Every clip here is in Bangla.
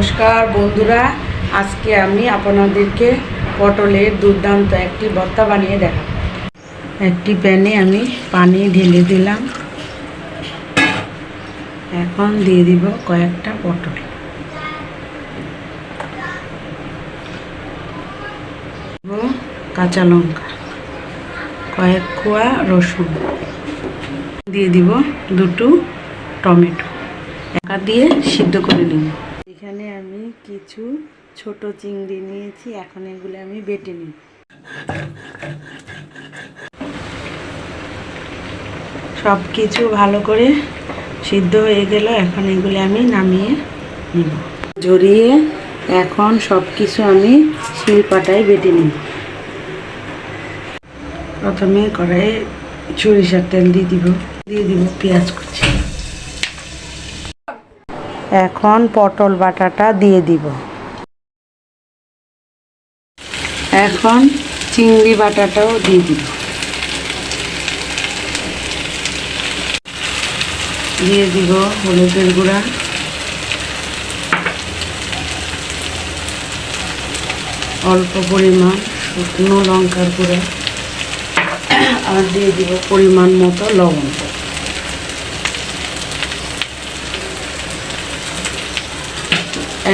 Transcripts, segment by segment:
নমস্কার বন্ধুরা, আজকে আমি আপনাদেরকে পটলের দুর্দান্ত একটি ভর্তা বানিয়ে দেখাবো। একটি প্যানে আমি পানি ঢেলে দিলাম। এখন দিয়ে দিব কয়েকটা পটল। কাঁচা লঙ্কা, কয়েক কোয়া রসুন। দিয়ে দিব দুটো টমেটো। একা দিয়ে সিদ্ধ করে নিব। এখানে আমি কিছু ছোট চিংড়ি নিয়েছি, এখন এগুলো আমি বেটে নিব সব কিছু ভালো করে সিদ্ধ হয়ে গেল, এখন এগুলো আমি নামিয়ে নিব। ঝরিয়ে এখন সব কিছু আমি শিলপাটায় বেটে নিব। প্রথমে কড়াইয়ে সরিষার তেল দিয়ে দিব দিয়ে দিব পেঁয়াজ কুচি। এখন পটল বাটাটা দিয়ে দিব। এখন চিংড়ি বাটাটাও দিয়ে দিব। দিয়ে দিব হলুদের গুঁড়া। অল্প পরিমাণ শুকনো লঙ্কার গুঁড়া। আর দিয়ে দিব পরিমাণ মতো লবণ।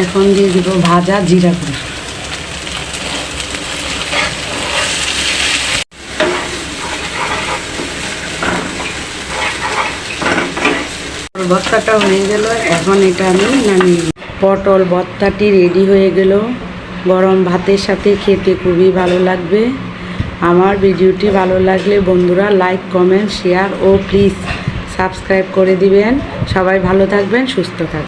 এখন দিয়ে দিব ভাজা জিরা গুঁড়া। ভর্তাটা হয়ে গেল, এখন এটা আমি নামিয়ে পটল ভর্তাটি রেডি হয়ে গেল। গরম ভাতের সাথে খেতে খুবই ভালো লাগবে। আমার ভিডিওটি ভালো লাগলে বন্ধুরা লাইক কমেন্ট শেয়ার ও প্লিজ সাবস্ক্রাইব করে দিবেন। সবাই ভালো থাকবেন, সুস্থ থাকবেন।